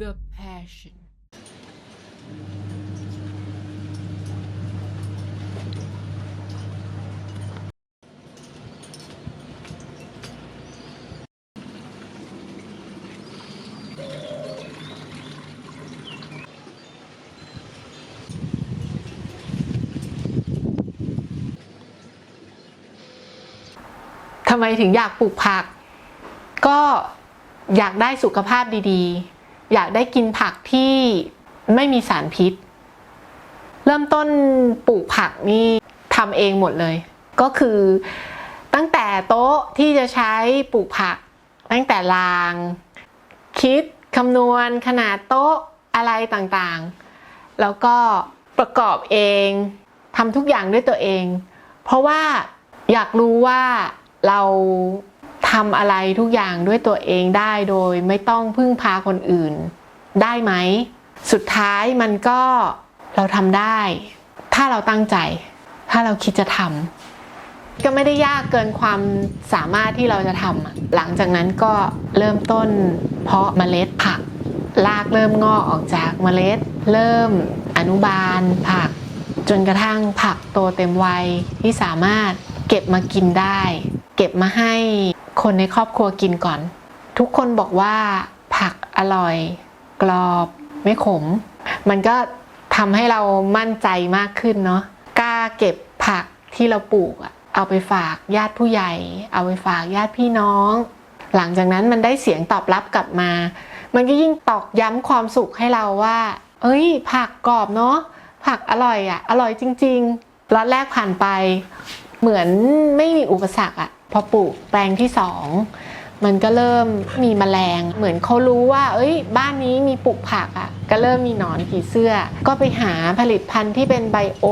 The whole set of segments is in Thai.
The Passion ทำไมถึงอยากปลูกผัก ก็อยากได้สุขภาพดีๆ อยากได้กินผักที่ไม่มีสารพิษ เริ่มต้นปลูกผักนี่ทำเองหมดเลย ก็คือตั้งแต่โต๊ะที่จะใช้ปลูกผัก ตั้งแต่ราง คิดคำนวณขนาดโต๊ะอะไรต่างๆ แล้วก็ประกอบเองทำทุกอย่างด้วยตัวเอง เพราะว่าอยากรู้ว่าเรา ทำอะไรทุกอย่างด้วยตัวเองได้โดยไม่ต้องพึ่งพาคนอื่น ได้ไหม สุดท้ายมันก็เราทำได้ ถ้าเราตั้งใจ ถ้าเราคิดจะทำก็ไม่ได้ยากเกินความสามารถที่เราจะทำหลังจากนั้นก็เริ่มต้นเพาะเมล็ดผักรากเริ่มงอกออกจากเมล็ด เริ่มอนุบาลผัก จนกระทั่งผักโตเต็มวัยที่สามารถเก็บมากินได้ เก็บมาให้ คนในครอบครัวกินก่อน ทุกคนบอกว่าผักอร่อย กรอบ ไม่ขม มันก็ทำให้เรามั่นใจมากขึ้นเนาะกล้าเก็บผักที่เราปลูกอะเอาไปฝากญาติผู้ใหญ่ เอาไปฝากญาติพี่น้อง หลังจากนั้นมันได้เสียงตอบรับกลับมา มันก็ยิ่งตอกย้ำความสุขให้เราว่า เอ้ย ผักกรอบเนาะผักอร่อยอะ่ะ อร่อยจริงๆล็อตแรกผ่านไป เหมือนไม่มีอุปสรรคอะ่ะ พอปลูกแปลงที่สองมันก็เริ่มมีแมลง เหมือนเขารู้ว่า เอ้ย บ้านนี้มีปลูกผักอะ่ะ ก็เริ่มมีหนอนผีเสื้อ ก็ไปหาผลิตภัณฑ์ที่เป็นไบโอ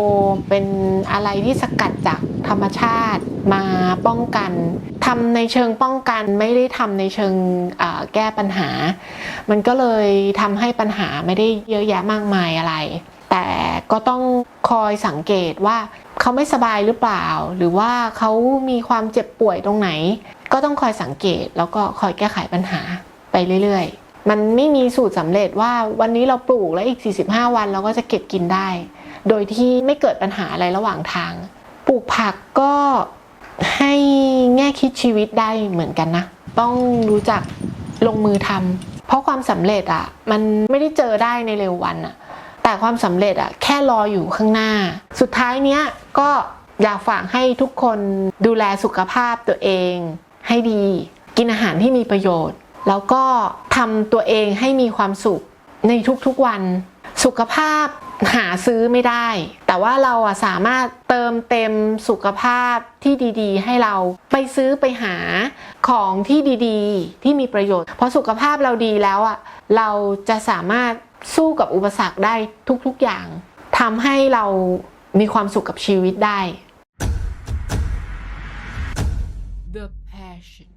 เป็นอะไรที่สกัดจากธรรมชาติมาป้องกันทำในเชิงป้องกันไม่ได้ทำในเชิงแก้ปัญหา มันก็เลยทำให้ปัญหาไม่ได้เยอะแยะมากมายอะไร แต่ก็ต้องคอยสังเกตว่า เขาไม่สบายหรือเปล่า หรือว่าเขามีความเจ็บป่วยตรงไหน ก็ต้องคอยสังเกตแล้วก็คอยแก้ไขปัญหาไปเรื่อยๆ มันไม่มีสูตรสำเร็จว่าวันนี้เราปลูกแล้วอีก 45 วันเราก็จะเก็บกินได้ โดยที่ไม่เกิดปัญหาอะไรระหว่างทาง ปลูกผักก็ให้แง่คิดชีวิตได้เหมือนกันนะ ต้องรู้จักลงมือทำเพราะความสำเร็จอะมันไม่ได้เจอได้ในเร็ววันอะ แต่ความสำเร็จอะแค่รออยู่ข้างหน้า สุดท้ายเนี้ยก็อยากฝากให้ทุกคนดูแลสุขภาพตัวเอง ให้ดี กินอาหารที่มีประโยชน์ แล้วก็ทำตัวเองให้มีความสุขในทุกๆวัน สุขภาพหาซื้อไม่ได้ แต่ว่าเราอะสามารถเติมเต็มสุขภาพที่ดีๆ ให้เราไปซื้อไปหาของที่ดีๆ ที่มีประโยชน์ เพราะสุขภาพเราดีแล้วอะเราจะสามารถ สู้กับอุปสรรคได้ทุกๆอย่างทำให้เรามีความสุขกับชีวิตได้ The Passion